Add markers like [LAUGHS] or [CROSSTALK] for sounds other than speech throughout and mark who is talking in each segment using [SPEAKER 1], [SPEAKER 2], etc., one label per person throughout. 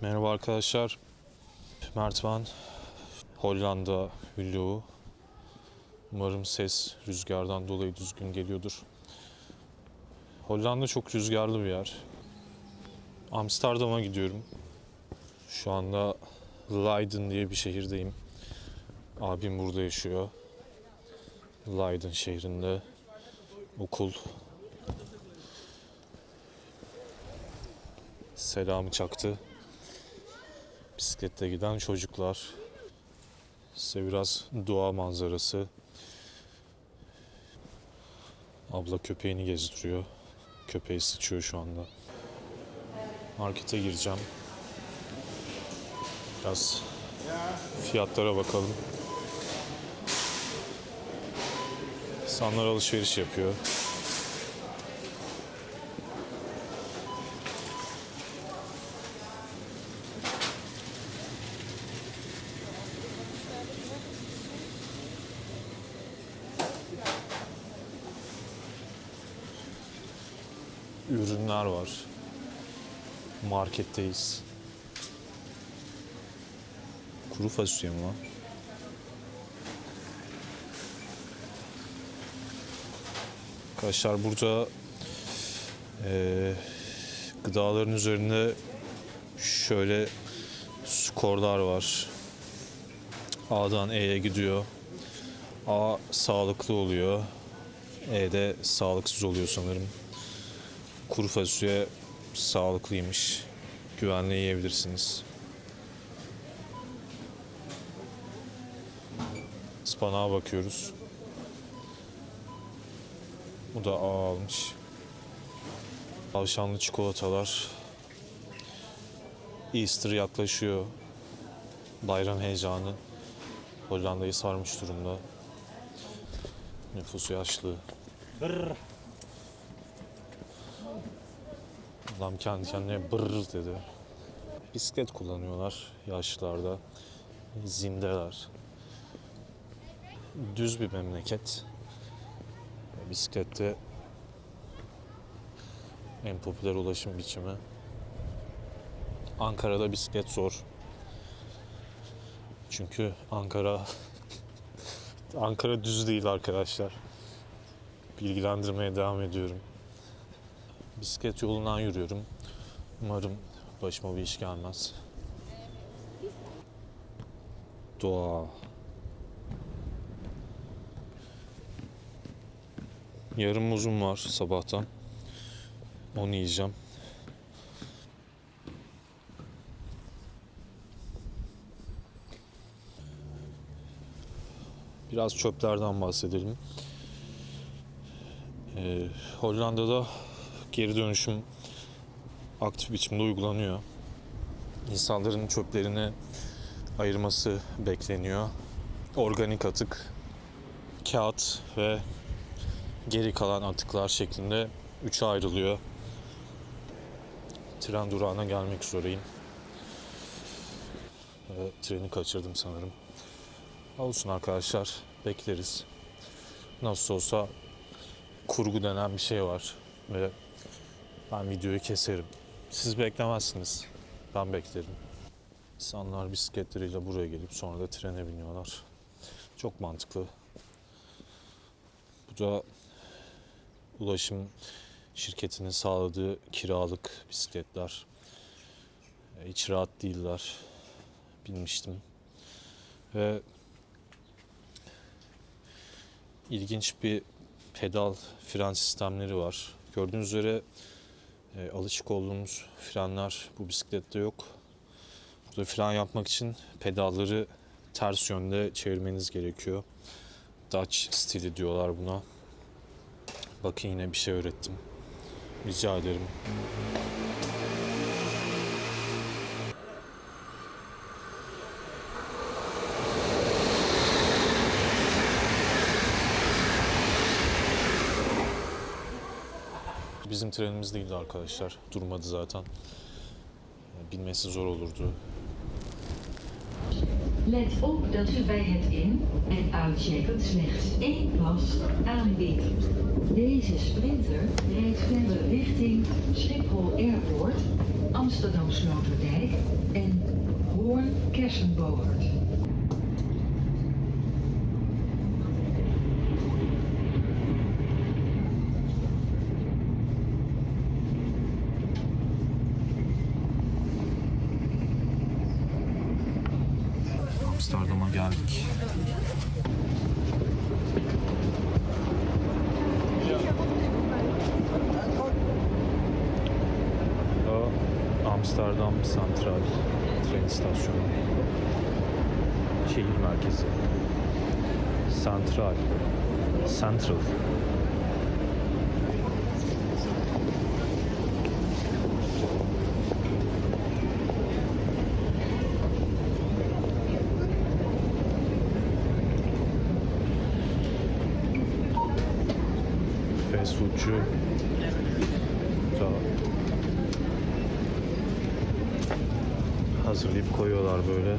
[SPEAKER 1] Merhaba arkadaşlar. Mert ben. Hollanda vlogu. Umarım ses rüzgardan dolayı düzgün geliyordur. Hollanda çok rüzgarlı bir yer. Amsterdam'a gidiyorum. Şu anda Leiden diye bir şehirdeyim. Abim burada yaşıyor. Leiden şehrinde okul. Selamı çaktı. Bisiklette giden çocuklar. Size biraz doğa manzarası. Abla köpeğini gezdiriyor. Köpeği sıçıyor şu anda. Markete gireceğim. Biraz fiyatlara bakalım. İnsanlar alışveriş yapıyor. Ürünler var. Marketteyiz. Kuru fasulye mi var? Arkadaşlar burada eee, gıdaların üzerinde şöyle skorlar var. A'dan E'ye gidiyor. A sağlıklı oluyor. E de sağlıksız oluyor sanırım. Kuru fasulye sağlıklıymış. Güvenle yiyebilirsiniz. Ispanağa bakıyoruz. Bu da A almış. Tavşanlı çikolatalar. Easter yaklaşıyor. Bayram heyecanı Hollanda'yı sarmış durumda. Nüfus yaşlı. Adam kendi kendine bırr dedi. Bisiklet kullanıyorlar yaşlılarda. Zindeler. Düz bir memleket. Bisiklette en popüler ulaşım biçimi. Ankara'da bisiklet zor. Çünkü Ankara [LAUGHS] Ankara düz değil arkadaşlar. Bilgilendirmeye devam ediyorum. Bisiklet yolundan yürüyorum. Umarım başıma bir iş gelmez. Doğa. Yarım muzum var sabahtan. Onu yiyeceğim. Biraz çöplerden bahsedelim. Ee, Hollanda'da geri dönüşüm aktif biçimde uygulanıyor. İnsanların çöplerini ayırması bekleniyor. Organik atık, kağıt ve geri kalan atıklar şeklinde üçe ayrılıyor. Tren durağına gelmek üzereyim. Ve treni kaçırdım sanırım. Olsun arkadaşlar, bekleriz. Nasıl olsa kurgu denen bir şey var ve ben videoyu keserim. Siz beklemezsiniz. Ben beklerim. İnsanlar bisikletleriyle buraya gelip sonra da trene biniyorlar. Çok mantıklı. Bu da ulaşım şirketinin sağladığı kiralık bisikletler. E, Hiç rahat değiller. Bilmiştim. Ve ilginç bir pedal fren sistemleri var. Gördüğünüz üzere e, alışık olduğumuz frenler bu bisiklette yok. Burada fren yapmak için pedalları ters yönde çevirmeniz gerekiyor. Dutch stili diyorlar buna. Bakın yine bir şey öğrettim. Rica ederim. Bizim trenimiz değildi arkadaşlar. Durmadı zaten. Binmesi zor olurdu.
[SPEAKER 2] Let op dat u bij het in- en uitchecken slechts één pas aanbiedt. Deze sprinter rijdt verder richting Schiphol Airport, Amsterdam Sloterdijk en Hoorn
[SPEAKER 1] Amsterdam Santral tren istasyonu. Şehir merkezi. Santral. Central. Hazırlayıp koyuyorlar böyle.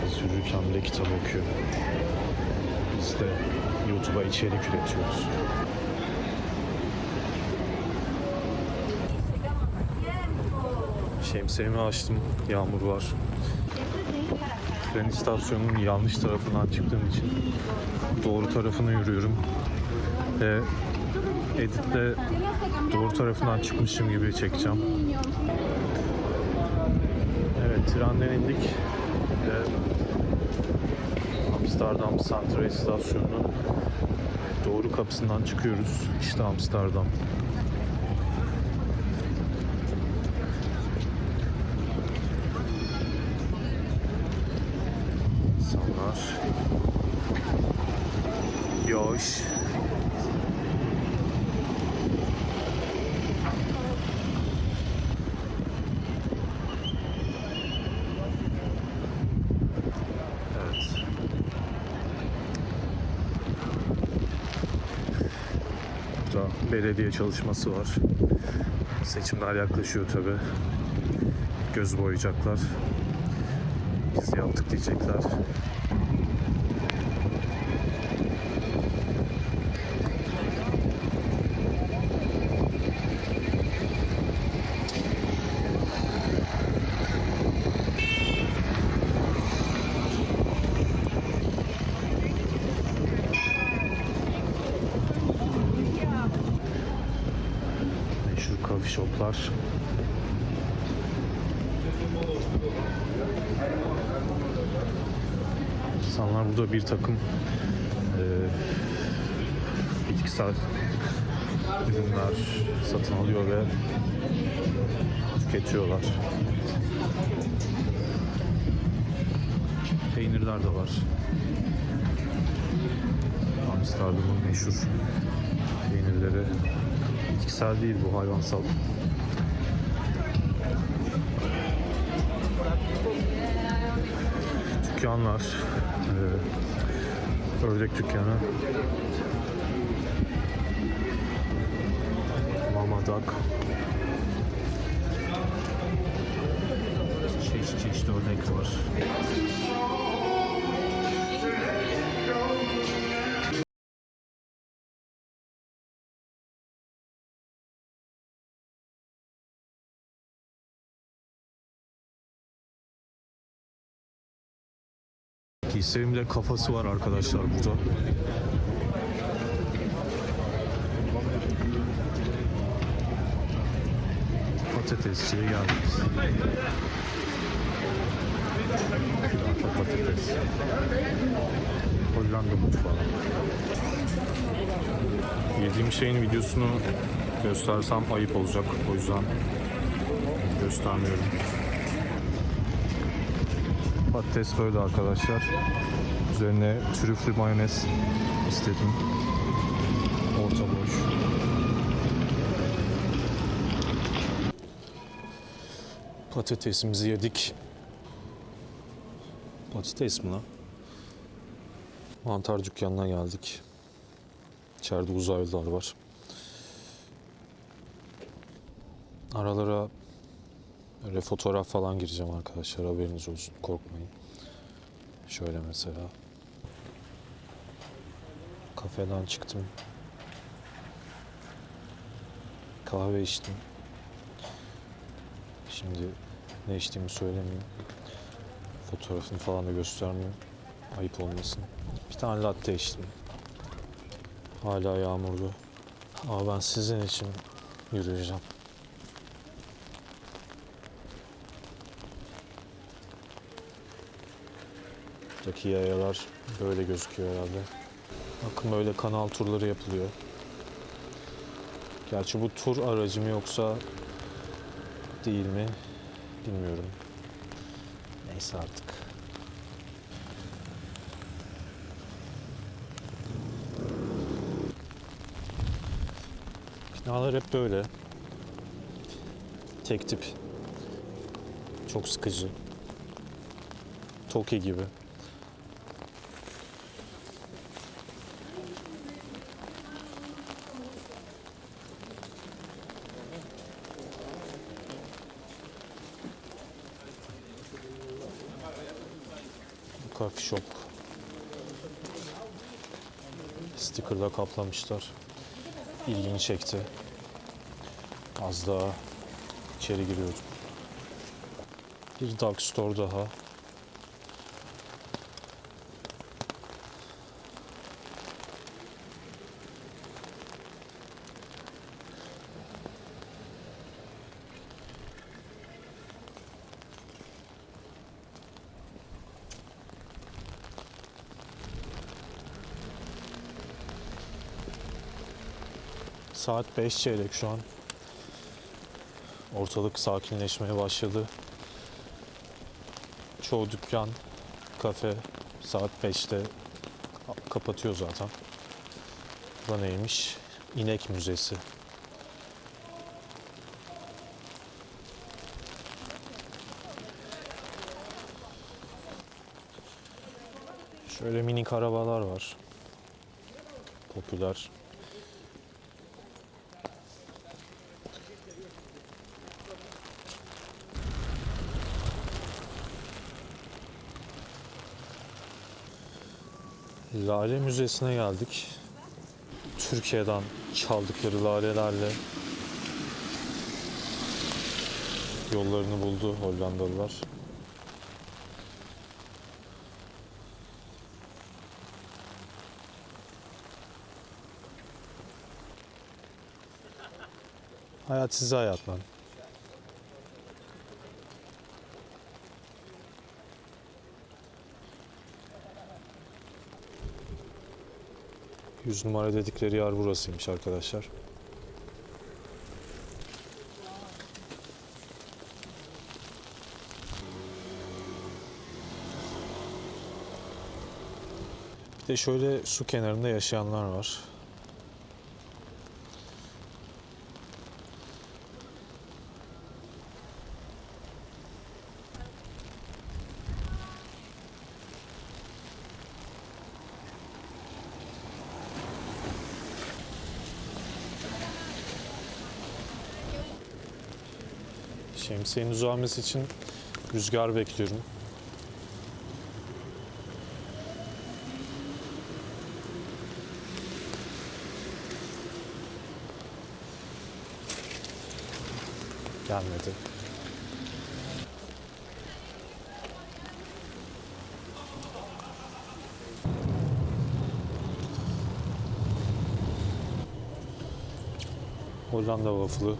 [SPEAKER 1] Kız bile kitap okuyor. Biz de YouTube'a içerik üretiyoruz. Şemsiyemi açtım. Yağmur var. Tren istasyonunun yanlış tarafından çıktığım için doğru tarafına yürüyorum. Ve editle doğru tarafından çıkmışım gibi çekeceğim. Evet, trenden indik. Ve Amsterdam Central istasyonunun doğru kapısından çıkıyoruz. İşte Amsterdam. İnsanlar. Yağış. Evet. Burada belediye çalışması var. Seçimler yaklaşıyor tabi. Göz boyayacaklar. Biz yaptık diyecekler. Meşhur coffee shoplar. İnsanlar burada bir takım eee bitkisel ürünler satın alıyor ve tüketiyorlar. Peynirler de var. Amsterdam'ın meşhur peynirleri. Bitkisel değil bu hayvansal. Dükkanlar. eee, ördek dükkanı. Mama Duck. Çeşit çeşit ördek var. Giyserimin de kafası var arkadaşlar burada. Patatesçiye geldik. Külahta patates. Hollanda mutfağı. Yediğim şeyin videosunu göstersem ayıp olacak. O yüzden göstermiyorum. Patates böyle arkadaşlar. Üzerine trüflü mayonez istedim. Orta boş. Patatesimizi yedik. Patates mi lan? Mantar dükkanına geldik. İçeride uzaylılar var. Aralara Öyle fotoğraf falan gireceğim arkadaşlar haberiniz olsun korkmayın. Şöyle mesela. Kafeden çıktım. kahve içtim. Şimdi ne içtiğimi söylemeyeyim. Fotoğrafını falan da göstermeyeyim. Ayıp olmasın. Bir tane latte içtim. Hala yağmurlu. Ama ben sizin için yürüyeceğim. Buradaki yayalar böyle gözüküyor herhalde. Bakın böyle kanal turları yapılıyor. Gerçi bu tur aracı mı yoksa değil mi bilmiyorum. Neyse artık. Binalar hep böyle. Tek tip. Çok sıkıcı. Toki gibi. Coffee shop. Stickerla kaplamışlar. İlgimi çekti. Az daha içeri giriyordum. Bir dark store daha. Saat 5 çeyrek şu an. Ortalık sakinleşmeye başladı. Çoğu dükkan, kafe saat 5'te ka- kapatıyor zaten. Bu neymiş? İnek Müzesi. Şöyle minik arabalar var. Popüler. Lale Müzesi'ne geldik. Türkiye'den çaldıkları lalelerle yollarını buldu Hollandalılar. Hayat size hayat lan. Yüz numara dedikleri yer burasıymış arkadaşlar. Bir de şöyle su kenarında yaşayanlar var. Şemsiyenin uzanması için rüzgar bekliyorum. Gelmedi. Hollanda waffle'ı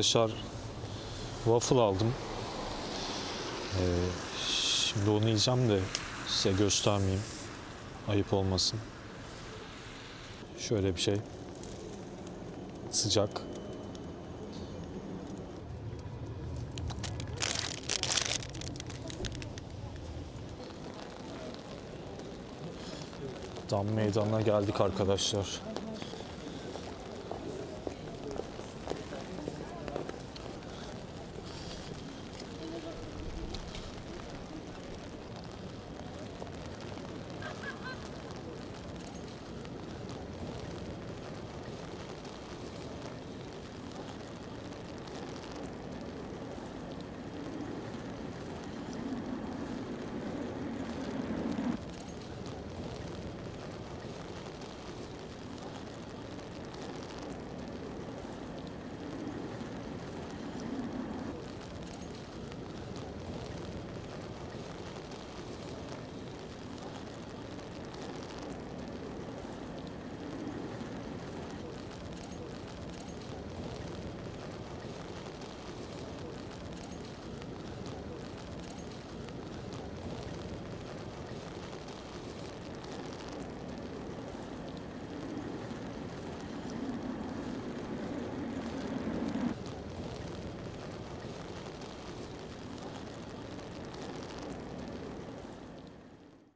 [SPEAKER 1] Arkadaşlar waffle aldım. Ee, şimdi onu yiyeceğim de size göstermeyeyim. Ayıp olmasın. Şöyle bir şey. Sıcak. Dam meydanına geldik arkadaşlar.